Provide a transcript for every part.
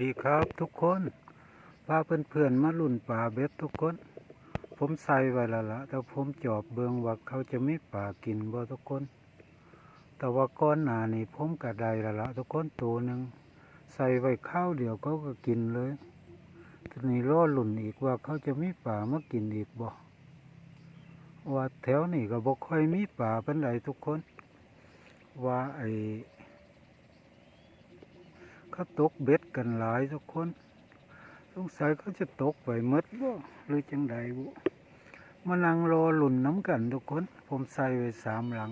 ดีครับทุกคนพาเพื่อนๆมาลุ่นป่าเบ็ดทุกคน ผมใส่ไว้ละละแต่ผมจอบเบิงว่าเขาจะไมีป่ากินบ่ทุกคน แต่ว่าก้อนหนานี่ผมกระไดละละทุกคนตัวหนึ่งใส่ไว้ข้าวเดียวเขาก็กินเลยทีนี้รอลุ่นอีกว่าเขาจะมีป่ามากินอีกบ่ว่าแถวนี้ก็บ่ค่อยมีป่าเป็นไรทุกคน ว่าไอ เขาตกเบ็ดกันหลายทุกคนสงสัยเขาจะตกไปหมดบ่หรือจังใดบุมานั่งรอหลุ่นน้ำกันทุกคน ผมใส่ไว้สามหลัง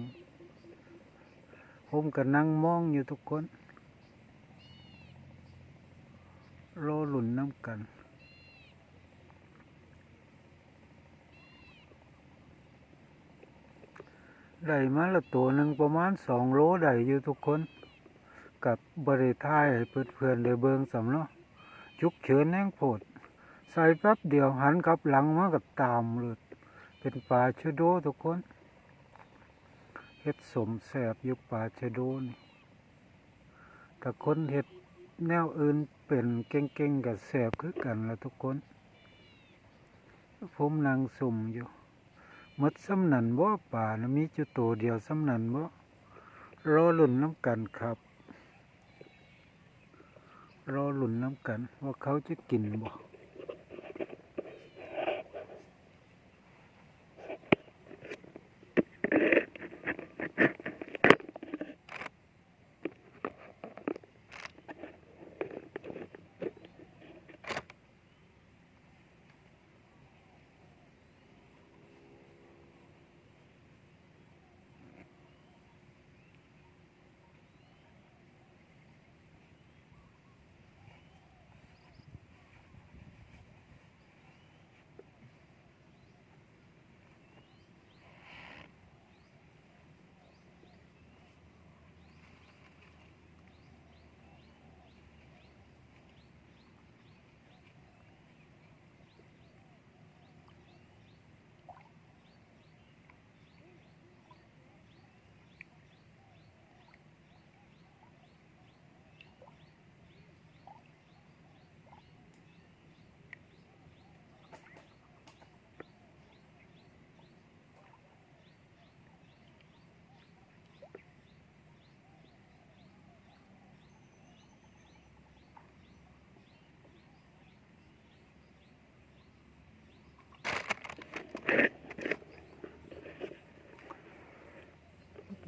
ผมก็นั่งมองอยู่ทุกคน รอหลุ่นน้ำกันได้มาละตัวหนึ่งประมาณสองโลได้อยู่ทุกคน กับบริทายให้เพื่อนเพื่อนได้เบิงสำเนาะฉุกเฉินแห้งโพดใส่แป๊บเดียวหันกลับหลังมากับตามเลยเป็นปลาชะโดทุกคนเฮ็ดสมแสบอยู่ปลาชะโดนี่แต่คนเฮ็ดแนวอื่นเป็นเก่งๆกับแสบคือกันละทุกคน ผมนั่งสุ่มอยู่มดสำนันบ่ป่านะมีจุดตัวเดียวสำนันบ่รอลุ่นน้ำกันครับ รอหลุนน้ำกันว่าเขาจะกินบ่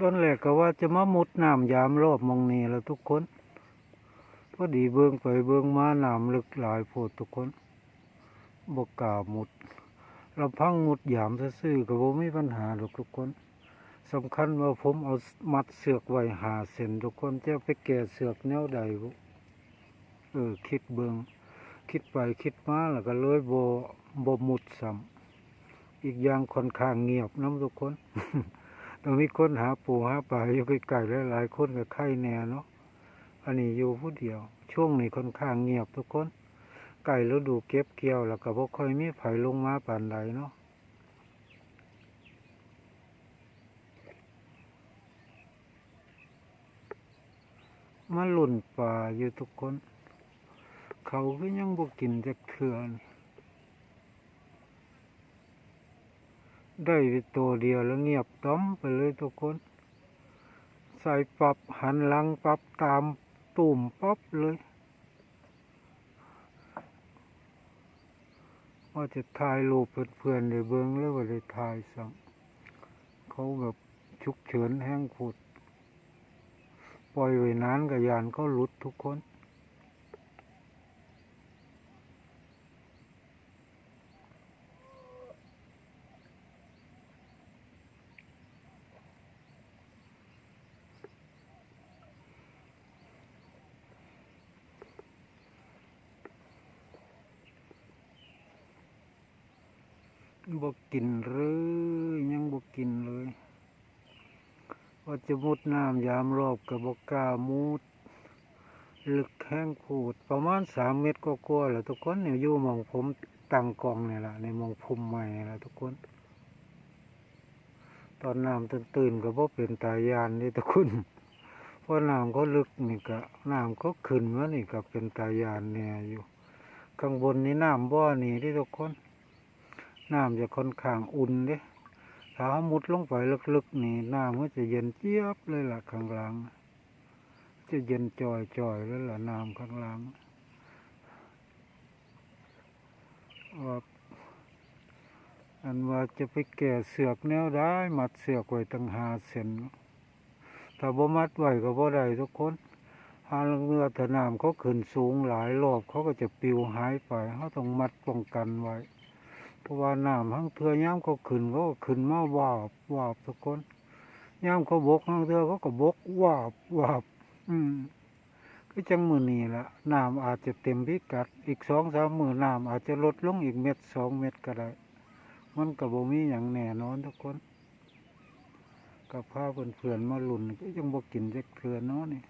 ตอนแรกก็ว่าจะมามุดน้ำยามรอบมองนี้แล้วทุกคนพอดีเบิ่งไปเบิ่งมาน้ำลึกหลายโพดทุกคนบกกล้ามุด เราพังหมุดยามซื่อก็บ่มีปัญหาหรอกทุกคนสำคัญว่าผมเอามัดเสือกไว้หาเส้นทุกคนจะไปแก่เสือกแนวใดบุเออคิดเบิงคิดไปคิดมาแล้วก็เลยบ่บ่มุดซ้ำอีกอย่างค่อนข้างเงียบน้ำทุกคน ต้องมีคนหาปูหาปลาอยู่ไกลๆหลายๆคนกับไข่แน่เนาะอันนี้อยู่ผู้เดียว ช่วงนี้ค่อนข้างเงียบทุกคนไก่ฤดูเก็บเกี่ยว แล้วก็บ่ค่อยมีไผลงมาปานใดเนาะมาหล่นป่าอยู่ทุกคน เขาก็ยังบ่กินจักเทื่อน ได้ไปตัวเดียวแล้วเงียบต้อมไปเลยทุกคน ใส่ปรับหันหลังปรับตามตุ่มปับเลยว่าจะถ่ายรูปเพื่อนๆในเบิ้งแล้วว่าได้ถ่ายสั่งเขาแบบฉุกเฉินแห้งผุด ปล่อยไว้นานกับยานเขาหลุดทุกคน บกกินเลยยังบกกินเลย ว่า จะมุดน้ำยามรอบกับบกล้ามุดลึกแห้งขูด ประมาณสามเมตรก็กลัวแหละทุกคนเนี่ยอยู่มองผมตั้งกองเนี่ยแหละในมองพุ่มใหม่แหละทุกคน ตอนน้ำตื่นๆก็บ่เป็นตายานนี่ทุกคนเพราะน้ำเขาลึกนี่ก็น้ำเขาขึ้นมานี่ก็เป็นตายานแน่อยู่ ข้างบนนี่น้ำบ่อนี่ที่ทุกคนน้ำจะค่อนข้างอุ่นเด้ เขามุดลงไปลึกๆนี่น้ำก็จะเย็นเจี๊ยบเลยล่ะข้างล่าง จะเย็นจ่อยๆเลยล่ะน้ำข้างล่างว่าอันว่าจะไปแก่เสือกแนวได้ มัดเสือกไว้ตั้งหาเซนถ้าบ่มัดไว้ก็บ่ได้ทุกคนหาเรือถ้าน้ำเขาขึ้นสูงหลายรอบเขาก็จะปิวหายไปเขาต้องมัดป้องกันไว้ เพราะว่าน้ำทั้งเทือย่ามเขาขึ้นเขาก็ขึ้นมาวาบวาบทุกคนย่ามเขาบกทั้งเทือเขาก็บกวาบวาบ อืมก็จังมือนี่ละน้ำอาจจะเต็มพิกัด อีกสองสามมือน้ำอาจจะลดลงอีกเม็ดสองเม็ดก็ได้ มันก็บ่มีอย่างแน่นอนทุกคนกับพาเพื่อนเพื่อนๆมาหลุนก็ยังบ่กินจักเทือเนาะนี่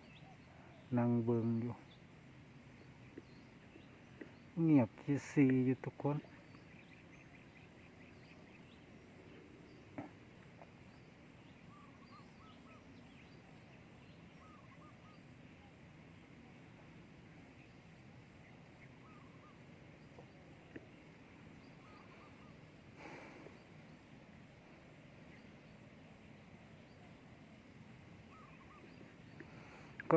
นั่งเบิงอยู่ เงียบจีซีอยู่ทุกคน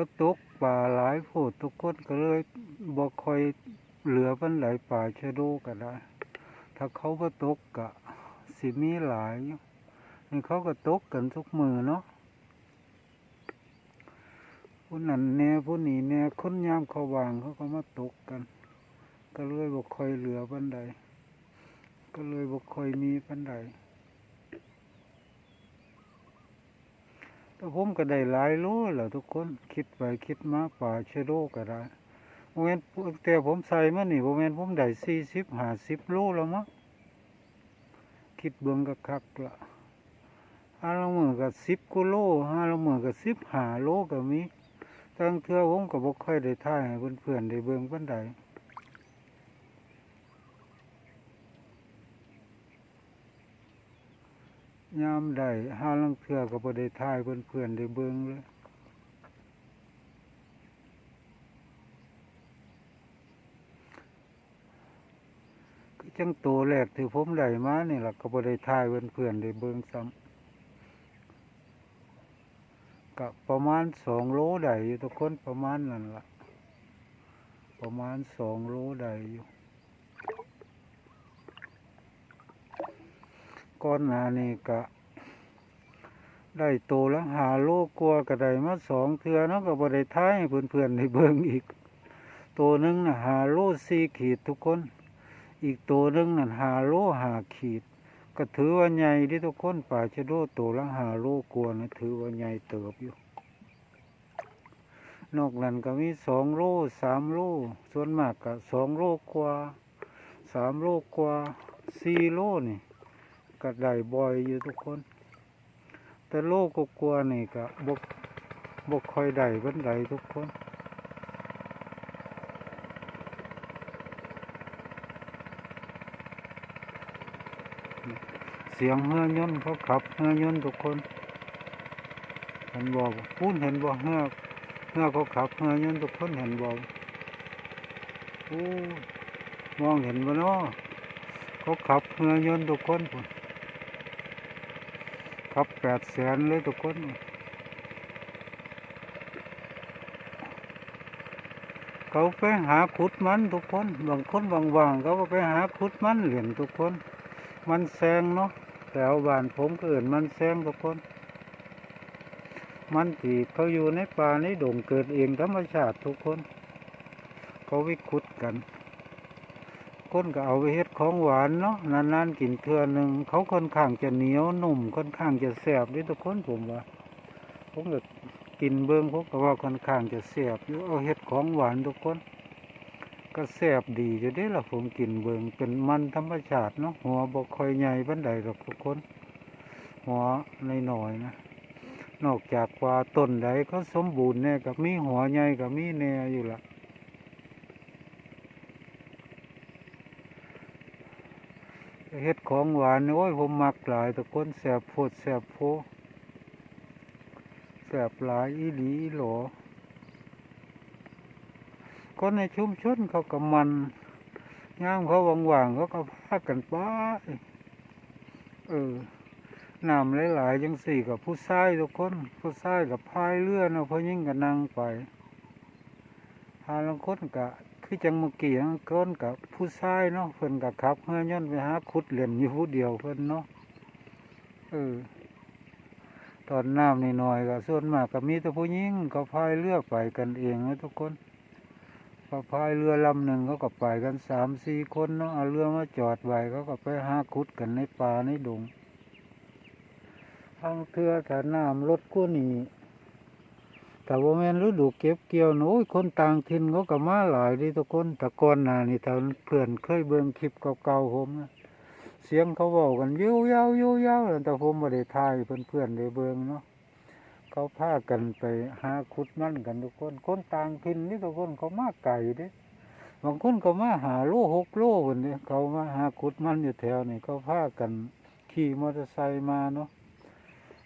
ก็ตกป่าหลายโพดทุกคนก็เลยบ่คอยเหลือปันหลป่าชะโดก็ได้ ถ้าเขาบ่ตกกะสิมีหลายนี่เขาก็ตกกันทุกมือเนาะผู้นั้นแน่ผู้นี้แน่คนยามเขาวางเขาก็มาตกกัน ก็เลยบ่คอยเหลือปันใดก็เลยบ่คอยมีปันใด แต่ผมก็ได้หลายโลแหละทุกคนคิดไปคิดมาป่าเชโดก็ได้โมเมนแต่ผมใส่มานี่โมเมนผมได้สี่สิบห้าสิบโลแล้วมั้งคิดเบิ่งก็คักละห้าละมือก็สิบกิโลห้าละมือก็สิบห้าโลก็มีตั้งเทื่อผมก็บ่ค่อยได้ท่ายให้เพื่อนๆได้เบิ่งปานใด ยามใดห้าลังเทื่อก็บ่ได้ทายเพื่อนๆได้เบิ่งเลยจังโตแรกที่ผมได้มานี่ล่ะก็บ่ได้ทายเพื่อนๆได้เบิ่งซ้ำก็ประมาณสองโลได้อยู่ทุกคนประมาณนั่นละประมาณสองโลได้อยู่ ก้อนหนานี่ก็ได้โตแล้วหาโลกลัวาก็ไดมาสองเทือเนาะก็บ่ได้ทายให้เพื่อนๆได้เบิ่งอีก ตัวหนึงน่ะหาโลสี่ขีดทุกคน อีกตัวหนึงนั่นหาโลหาขีด ก็ถือว่าใหญ่ที่ทุกคนป่าชะโดตัวละหาโลกลัวนะถือว่าใหญ่เติบอยู่นอกนั้นก็มีสองโลสามโลส่วนมากก็สองโลกว่าสามโลกว่าสี่โลนี่ ก็ได้บ่อยอยู่ทุกคน แต่โลกกลัวนี่ก็บกบกคอยได้บันไดทุกคน เสียงเฮือยนเขาขับเฮือยนทุกคนเห็นบอกพูนเห็นบอกเฮือเฮือเขาขับเฮือยนทุกคนเห็นบอกอมองเห็นบ่เนาะเขาขับเฮือยนทุกคน พุ่นขับแปดแสนเลยทุกคนเขาไปหาขุดมันทุกคนบางคนว่างๆเขาก็ไปหาขุดมันเหรียญทุกคน มันแซงเนาะแถวบ้านผมก็เอื่นมันแซงทุกคน มันที่เขาอยู่ในป่าในดงเกิดเองธรรมชาติทุกคน เขาวิขุดกัน คนก็เอาไปเฮ็ดของหวานเนาะนานๆกินเทื่อหนึ่งเขาค่อนข้างจะเหนียวนุ่มค่อนข้างจะแสบด้วยทุกคนผมว่าผมก็กินเบิ้งผมก็ว่าค่อนข้างจะแสบอยู่เอาเฮ็ดของหวานทุกคน ก็แซ่บดีอยู่ด้ละผมกินเบิงเป็นมันธรรมชาติเนาะหัวบ่ค่อยใหญ่ปานใดหรอกทุกคน หัวใน้อยนะนอกจากว่าต้นใดเขาสมบูรณ์แน่กับมีหัวใหญ่กับมีแน่อยู่ละ เฮ็ดของหวานโอ้ยผมมักหลายทุกคนแซ่บโพดแซ่บโพแสบหลายอีหลีอีหลอคนในชุมชนเขาก็มันย่ามเขาว่างๆเขาก็พากันไปเออน้ำหลายๆจังสี่กับผู้ชายทุกคน ผู้ชายกับพายเรือเนาะเพราะยิ่งกับนั่งไปหาลังคนกะ คือจังเมื่อกี้ลังคนกับผู้ชายเนาะเพิ่นกับขับเฮือนย่นไปหาขุดเหรียญอยู่ผู้เดียวเพิ่นเนาะเออตอนน้ำนี่หน่อยก็ส่วนมากก็มีแต่ผู้หญิงก็พายเรือไปกันเองนะทุกคนพอพายเรือลำหนึ่งเขาก็ไปกันสามสี่คนเนาะเอาเรือมาจอดไว้เขาก็ไปหาขุดกันในป่าในดงทางเทือถ้าน้ำลดกู้นี แต่ว่าแม่นฤดูเก็บเกี่ยวโน้ยคนต่างถิ่นเขาก็มาหลายดิทุกคนแต่ก่อนน้านี่ถ้าเพื่อนเคยเบิ่งคลิปเก่าๆผมนะเสียงเขาเว้ากันยิ้วยาวยิ้วยาวแต่ผมไม่ได้ทายเพื่อนๆได้เบิ่งเนาะเขาพากันไปหาขุดมันกันทุกคนคนต่างถิ่นนี่ทุกคนเขามาไก่เด้บางคนก็มาหาโลหกโลคนเนี้เขามาหาขุดมันอยู่แถวนี่เขาพากันขี่มอเตอร์ไซค์มาเนาะ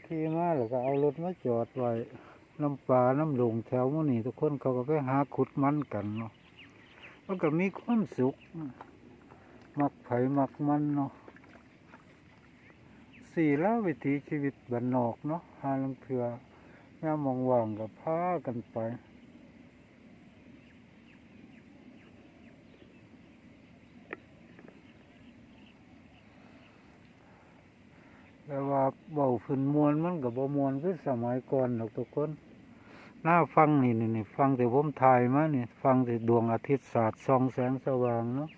ขี่มาแล้วก็เอารถมาจอดไว้ น้ำปลาน้ำหลงแถวมื้นี่ทุกคนเขาก็ไปหาขุดมันกันเนาะมันก็มีความสุข มักไผมักมันเนาะสี่แล้ววิถีชีวิตบ้านนอกเนาะหาลังเถือย่ามองว่างกับพากันไปแต่ว่าเบาฝืนมวนมันกับบ่มวนคือสมัยก่อนหรอกทุกคน หน้าฟังนี่นี่ฟังแต่ผมถ่ายมานี่ฟังแต่ดวงอาทิตย์สาดส่องแสงสว่างเนาะ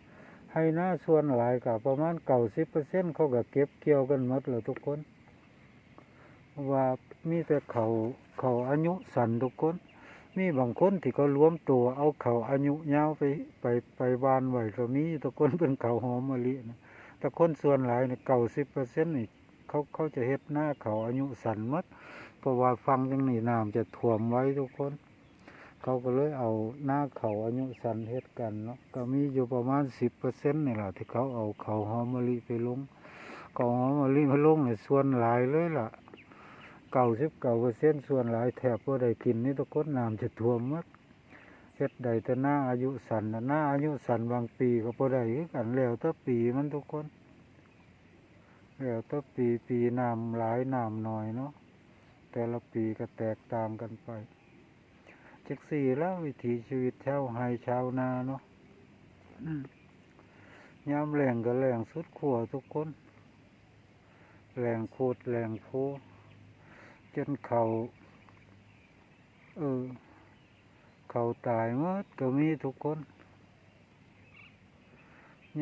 ให้หน้าส่วนหลายกับประมาณเก่าสิบเปอร์เซ็นเขาก็เก็บเกี่ยวกันหมดเลยทุกคน ว่ามีแต่เขาเขาอายุสั้นทุกคน มีบางคนที่เขารวมตัวเอาเขาอายุยาวไปไปไปวานไหวก็มีทุกคนเป็นเขาหอมมะลินะแต่คนส่วนหลายเนี่ยเก่าสิบเปอร์เซ็นต์นี่ เขาเขาจะเฮ็ดหน้าเขาอายุสั้นหมดเพราะว่าฟังจังนี่น้ำจะท่วมไว้ทุกคน เขาก็เลยเอาหน้าเขาอายุสันเฮ็ดกันเนาะก็มีอยู่ประมาณสิบเปอร์เซ็นต์นี่แหละที่เขาเอาเขาหอมมะลิไปลงเขาหอมมะลิมาลงเนี่ยส่วนหลายเลยล่ะเก่าสิบเก้าเปอร์เซ็นต์ส่วนหลายแถบว่าได้กินนี่ทุกคนน้ำจะท่วมหมดเฮ็ดใดแต่หน้าอายุสันน่ะหน้าอายุสันบางปีก็พอได้กันแล้วแต่ปีมันทุกคน แล้วแต่ปีปีน้ำหลายน้ำน้อยเนาะแต่ละปีก็แตกต่างกันไปจักสี่แล้ววิถีชีวิตชาวไฮชาวนาเนาะยามแรงก็แรงสุดขั้วทุกคนแรงโคตรแรงโพจนเขาเออเขาตายหมดก็มีทุกคน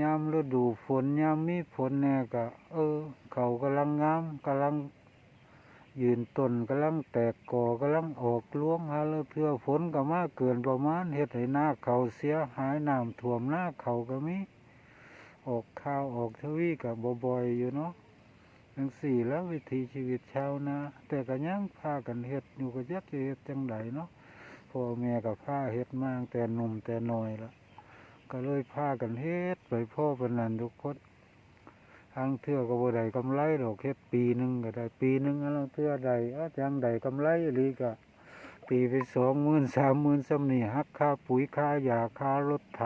ยามฤดูฝนยามมีฝนแน่ก็เออ เขากำลังงามกำลัง ยืนต้นกำลังแตกก่อกำลังออกลวงหาเลยเพื่อฝนก็มาเกินประมาณเฮ็ดให้หน้าเขาเสียหายน้ำท่วมหน้าเขาก็มีออกข้าวออกทวีกับบ่อยๆอยู่เนาะจังสี่แล้ววิถีชีวิตชาวนาแต่ก็ยังพากันเฮ็ดอยู่ก็ยักจะเฮ็ดจังไดเนาะพ่อแม่ก็พาเฮ็ดมาตั้งแต่หนุ่มแต่น้อยละ ก็เลยพากันเฮ็ดไปพ่อเปานนันทุกคนทางเทื่อก็บ่ได้กำไรดอกเฮ็ดปีหนึ่งก็ได้ปีหนึ่งอันลาเทื่อได้อาจังได้กำไรอีหลีก็ตีไปสองหมื่นสามหมื่นซ้ำนี่หักค่าปุ๋ยค่ายาค่ารถไถ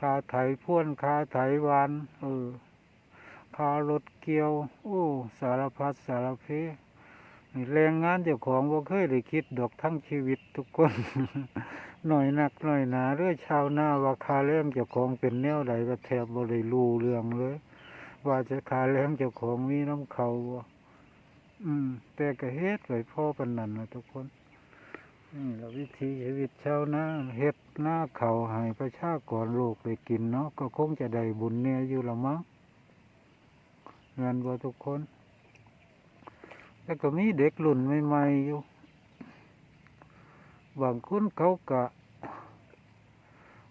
ค่าไถพ่วนค่าไถวานเออค่ารถเกี่ยว โอ้สารพัดสารเพนี่แรงงานเจ้าของบ่เคยได้คิดดอกทั้งชีวิตทุกคน หน่อยหนักหน่อยหนาเรื่องชาวนาว่าคาแรงเจ้าของเป็นแนวใดก็แทบบ่ได้รู้เรื่องเลย ว่าจะคาแรงเจ้าของมีน้ำเขาบ่อืม แต่ก็เฮ็ดไว้พ่อปนนั้นนะทุกคนนี่และวิธีชีวิตชาวนาเฮ็ดหน้าเขาให้ประชากรโลกได้กินเนาะก็คงจะได้บุญเนี่ยอยู่ละมั้งเงินบ่ทุกคน แล้วก็มีเด็กรุ่นใหม่ๆอยู่ บางคนเขากะ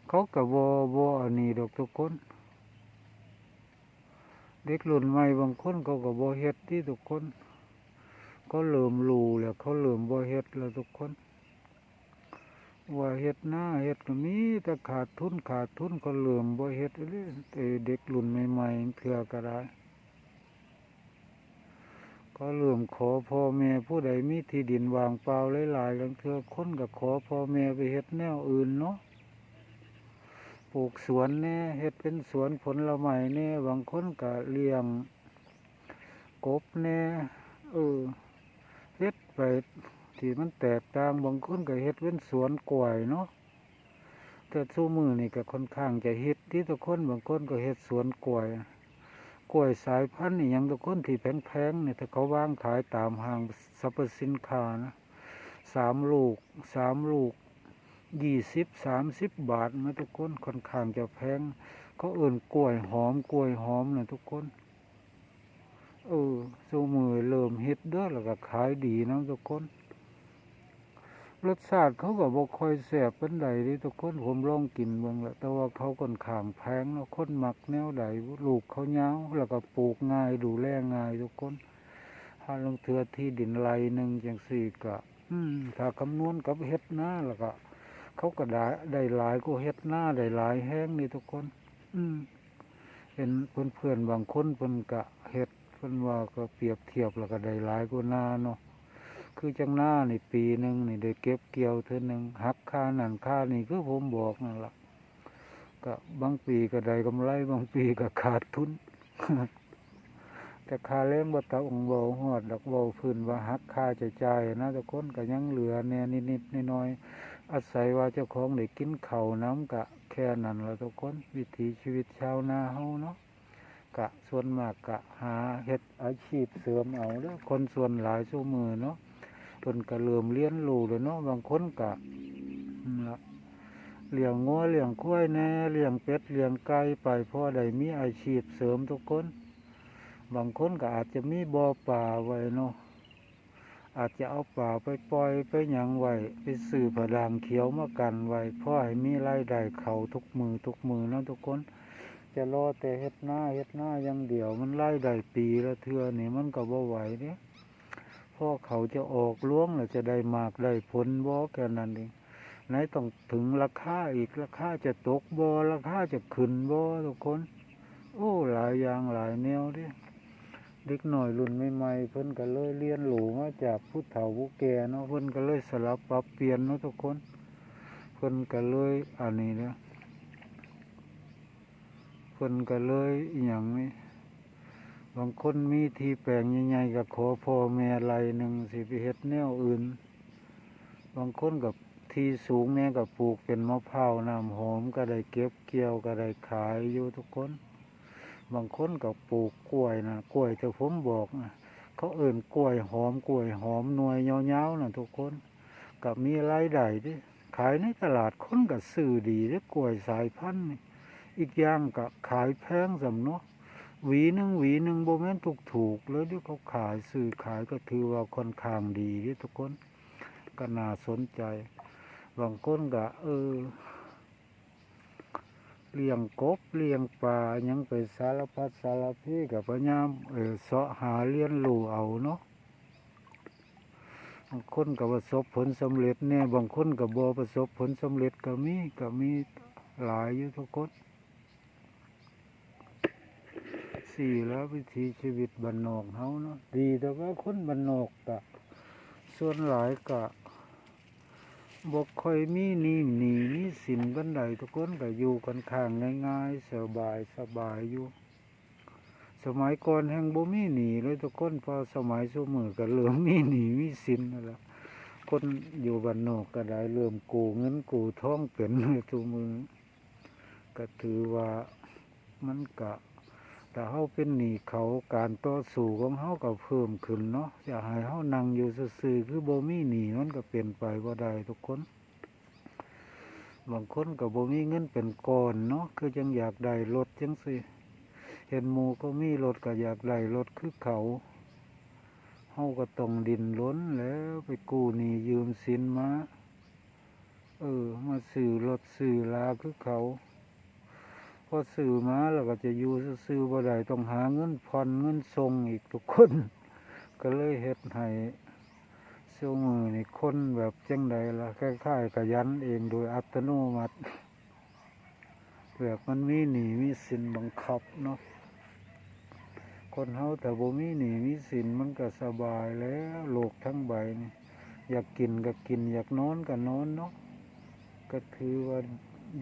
เขากะบ่บ่อันนี้ดอกทุกคน เด็กรุ่นใหม่บางคนเขาก็บ่เฮ็ดที่ทุกคนเขาเริ่มรูแล้วเขาเริ่มบ่เฮ็ดแล้วทุกคน ว่าเฮ็ดหน้าเฮ็ดก็มีแต่ขาดทุนขาดทุนเขาเริ่มบ่เฮ็ดเลยเด็กรุ่นใหม่ๆเถื่อก็ได้ ก็เริ่มขอพ่อแม่ผู้ใดมีที่ดินวางเปล่าหลายๆลังเทือคนก็ขอพ่อแม่ไปเฮ็ดแนวอื่นเนาะปลูกสวนแน่เฮ็ดเป็นสวนผลไม้แน่บางคนก็เลี้ยงกบแน่เออเฮ็ดไปที่มันแตกต่างบางคนก็เฮ็ดเป็นสวนกล้วยเนาะแต่สู้มือนี่ก็ค่อนข้างจะเฮ็ดที่ทุกคนบางคนก็เฮ็ดสวนกล้วย กล้วยสายพันธุ์นี่ยังทุกคนที่แพงๆเนี่ยถ้าเขาวางขายตามห้างสรรพสินค้านะสามลูกสามลูกยี่สิบสามสิบบาทนะทุกคนค่อนข้างจะแพงเขาเอื่นกล้วยหอมกล้วยหอมนะทุกคนเออสูมือเริ่มเฮ็ดเด้อแล้วก็ขายดีนะทุกคน รสชาติเขาก็บ่ค่อยแซ่บปานใดเดิทุกคนผมลองกินเบิ่งล้วแต่ว่าเขาค่อนขางแพงเนาะคนหมักแนวใดลูกเขายาวแล้วก็ปลูกง่ายดูแลง่ายทุกคนถ้าลงเทือที่ดินไรหนึ่งจังสี่ก็อืมถ้าคำนวณกับเฮ็ดหน้าแล้วก็ เขาก็ได้ได้หลายก็เฮ็ดหน้าได้หลายแห้งนี่ทุกคน อืมเห็นเพื่อนเพื่อนบางคนเพิ่นกะเฮ็ดเพิ่นว่าก็เปรียบเทียบแล้วก็ได้หลายกว่าหน้าเนาะ คือจังหน้านี่ปีหนึ่งนี่ได้เก็บเกี่ยวเท่านึงหักค่านั่นค่านี่คือผมบอกนั่นละก็บางปีก็ได้กำไรบางปีก็ขาดทุนแต่ค่าเลี้ยงบ่ตาองเบาหอดดอกเบาพื้นว่าหักค่าใช้จ่ายนะทุกคนก็ยังเหลือแน่นิดๆน้อยๆอาศัยว่าเจ้าของได้กินเข้าน้ำกะแค่นั้นละทุกคนวิถีชีวิตชาวนาเฮาเนาะกะส่วนมากกะหาเฮ็ดอาชีพเสริมเอาเด้อคนส่วนหลายชั่วมือเนาะ เพิ่นก็เริ่มเรียนรู้แล้วเนาะบางคนก็ละเลี้ยงงัวเลี้ยงควายแน่เลี้ยงเป็ดเลี้ยงไก่ไปพ่อได้มีอาชีพเสริมทุกคน บางคนก็อาจจะมีบ่อป่าไว้เนาะอาจจะเอาป่าไปปล่อยไปหยังไว้ไปซื้อผดางเขียวมากันไว้พ่อให้มีรายได้เขาทุกมือทุกมือนะทุกคน จะรอแต่เฮ็ดหน้าเฮ็ดหน้าอย่างเดียวมันรายได้ปีละเทื่อนี่มันก็บ่ไหวเด้ พ่อเขาจะออกล้วงแล้วจะได้มากได้ผลบ่แค่นั้นเองไหนต้องถึงราคาอีกราคาจะตกบ่ราคาจะขึ้นบ่ทุกคน โอ้หลายอย่างหลายแนวดิเด็กหน่อยรุ่นใหม่ๆเพิ่นก็เลยเรียนรู้มาจากผู้เฒ่าผู้แก่เนาะเพิ่นก็เลยสลับปรับเปลี่ยนเนาะทุกคน เพิ่นก็เลยอันนี้เนาะเพิ่นก็เลยอย่างนี้ บางคนมีที่แปลงใหญ่ๆก็ขอพ่อแม่ไรหนึ่งสิไปเฮ็ดแนวอื่น บางคนกับที่สูงเนี่ยก็ปลูกเป็นมะพร้าวน้ำหอมก็ได้เก็บเกี่ยวก็ได้ขายอยู่ทุกคน บางคนก็ปลูกกล้วยนะกล้วยที่ผมบอกนะเขาเอิ่นกล้วยหอมกล้วยหอมหน่วยยาๆนะทุกคนกับมีรายได้ดิขายในตลาดคนก็ซื้อดีด้อกล้วยสายพันธุ์อีกอย่างก็ขายแพงสำเนาะ หวีหนึ่งหวีหนึ่งโบแมนถูกถูกเลยที่เขาขายซื้อขายก็ถือว่าค่อนข้างดีเด้ทุกคนก็น่าสนใจบางคนก็เออเลี้ยงกบเลี้ยงปลายังไปสารพัดสารพีกับพยายามเออเสาะหาเลี้ยนรู้เอาเนาะบางคนก็ประสบผลสำเร็จเนี่ยบางคนก็บ่ประสบผลสำเร็จก็มีก็มีหลายอยู่ทุกคน สี่แล้ววิถีชีวิตบ้านนอกเฮาเนาะดีแต่ว่าคนบ้านนอกกะส่วนหลายกะบ่ค่อยมีหนีหนีมีสินบันไดทุกคนก็อยู่กันข้างง่ายๆสบายสบายอยู่ สมัยก่อนแห่งบ่มีหนีเลยทุกคนพอสมัยสมือก็เริ่มมีหนีมีสินนั่นแหละคนอยู่บ้านนอกก็ได้เริ่มกู้เงินกู้ทองเป็นเลยทุกมือก็ถือว่ามันกะ แต่เฮาเป็นหนีเขาการต่อสู้ของเฮาก็เพิ่มขึ้นเนาะจะให้เฮานั่งอยู่ซื่อๆคือบ่มีหนีมันก็เป็นไปบ่ได้ทุกคน บางคนก็บ่มีเงินเป็นก้อนเนาะคือจังอยากได้รถจังซี่เห็นหมู่ก็มีรถก็อยากได้รถคือเขาเฮาก็ต้องดินล้นแล้วไปกู้หนี้ยืมสินมา เออ มาซื้อรถซื้อลาคือเขา อซื้อมาแล้วก็จะอยู่ซื้อบ่ได้ต้องหาเงินผ่อนเงินส่งอีกทุกคน ก็เลยเฮ็ดให้เซี่ยวมือนี่คนแบบจังใดล่ะคล้ายๆขยันเองโดยอัตโนมัติแบบมันมีหนีมีสินบังคับเนาะคนเฮาแต่บ่มีหนีมีสินมันก็สบายแล้วโลกทั้งใบนี่อยากกินก็กิน อยากนอนก็นอนเนาะก็ถือว่า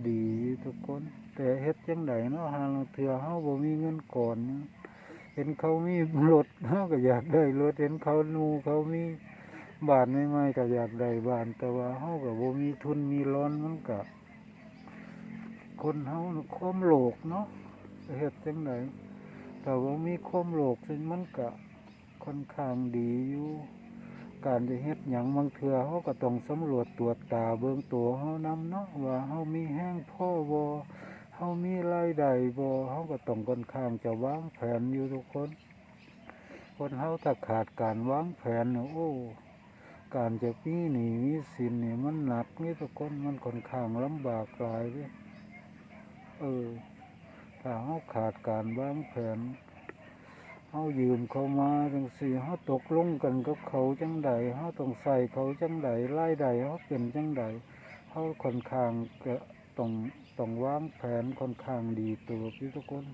ดีทุกคน แต่เฮ็ดจังไดเนาะหาลางเทื่อเฮาบ่มีเงินก่อนเห็นเขามีรถเฮาก็อยากได้รถเห็นเขานูเขามีบ้านใหม่ๆก็อยากได้บ้านแต่ว่าเฮาก็บ่มีทุนมีร้อนมันก็คนเฮาความโลภเนาะเฮ็ดจังไดแต่ว่ามีความโลภซึ่งมันก็ค่อนข้างดีอยู่การจะเฮ็ดหยังบางเทื่อเฮาก็ต้องสำรวจตรวจตาเบิ่งตัวเฮานำเนาะว่าเฮามีแห้งพ่อบ่ เฮามีรายได้บ่เฮาก็ต้องค่อนข้างจะวางแผนอยู่ทุกคน คนเฮาถ้าขาดการวางแผนเนี่ยโอ้การจะมีหนีมีสินนี่มันหนักนี่ทุกคนมันค่อนข้างลำบากหลายเด้เออถ้าเฮาขาดการวางแผนเฮายืมเขามาจังซี่เฮาตกลงกันกับเขาจังใดเฮาต้องใส่เขาจังใดรายได้เฮาเป็นจังใดเฮาค่อนข้างก็ต้อง ต้องวางแผนค่อนข้างดีตัวพี่ทุกคน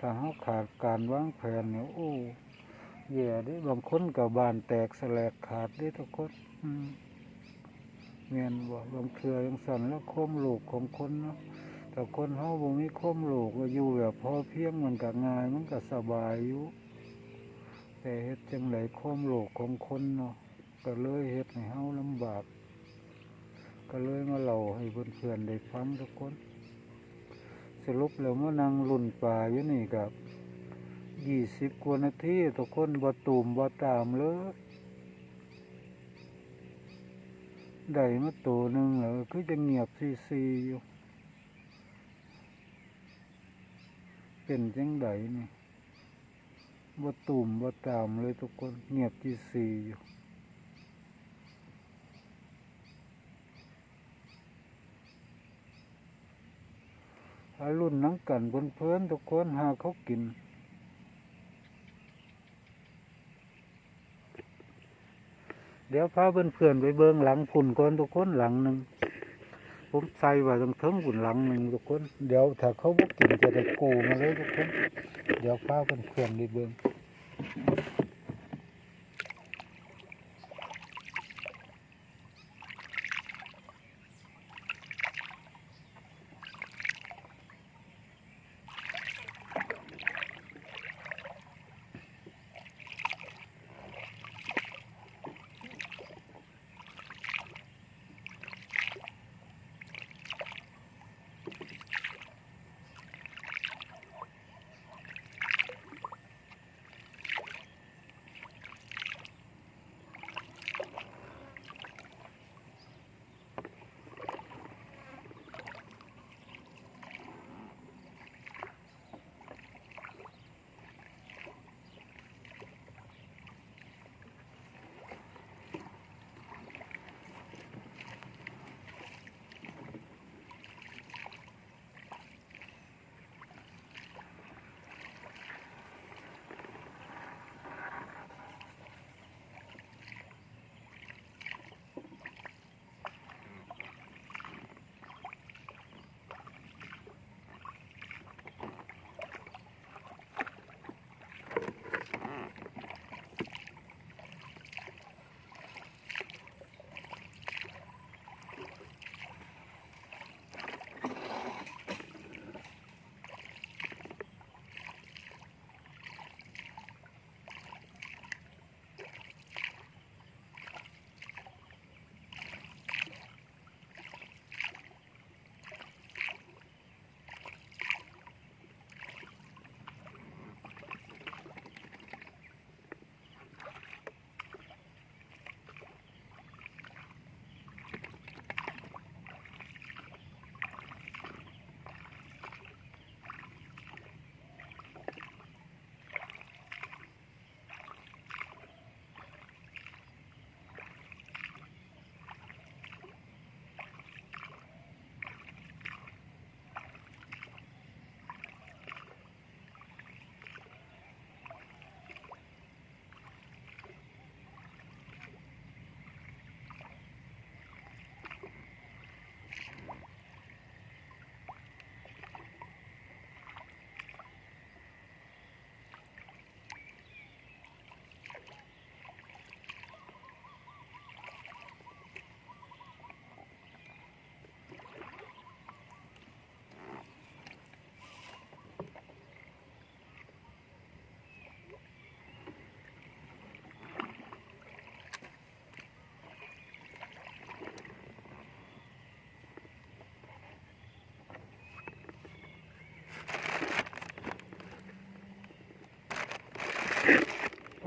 ถ้าเฮาขาดการวางแผนเนี่ยโอ้แย่ด้บางคนก็บ้านแตกแสลกขาดด้ทุกคนอืมแม่นบ่บางเทื่อจังซั่นแล้วคมโลภของคนเนาะแต่คนเฮาบ่มีคมโลภก็อยู่แบบพอเพียงมันก็ง่ายมันก็สบายอยู่แต่เฮ็ดจังไดคมโลภของคนเนาะก็เลยเฮ็ดให้เฮาลำบาก ก็เลยมาเล่าให้เพื่อนๆได้ฟังทุกคน สรุปแล้วมานั่งลุ่นป่าอยู่นี่กับยี่สิบกว่านาทีทุกคนบ่ตูมบ่ตามเลยได้มาตัวหนึ่งแล้วคือจะเงียบซีๆอยู่เป็นจังไดนี่บ่ตุ่มบ่ตามเลยทุกคนเงียบจีซีอยู่ อารุ่นนังกันบนเพื่อนทุกคนหาเขากิน เดี๋ยวพาเพื่อนๆไปเบิ่งหลังพุ่นก่อนทุกคนหลังหนึ่งผมใส่ไว้ตรงเทิงหุ่นหลังหนึ่งทุกคน เดี๋ยวถ้าเขาบ่กินจะได้โกมาเลยทุกคน เดี๋ยวพาเพื่อนๆไปเบิ่ง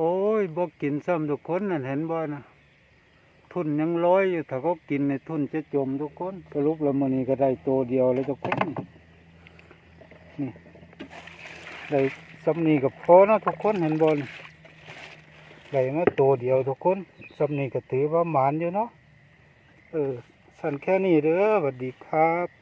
อ้ยบ่กินซ้ำทุกคนนั่นเห็นบ่นะทุนยังร้อยอยู่ถ้าเขากินในทุนจะจมทุกคนสรุปแล้วมื้อนี้ก็ได้ตัวเดียวเลยทุกคนนี่นี่ได้ซ้ำนี้ก็พอนะทุกคนเห็นบ่นี่ได้มาตัวเดียวทุกคนซ้ำนี้ก็ถือว่าหมานอยู่เนาะเออสั่นแค่นี้เด้อสวัสดีครับ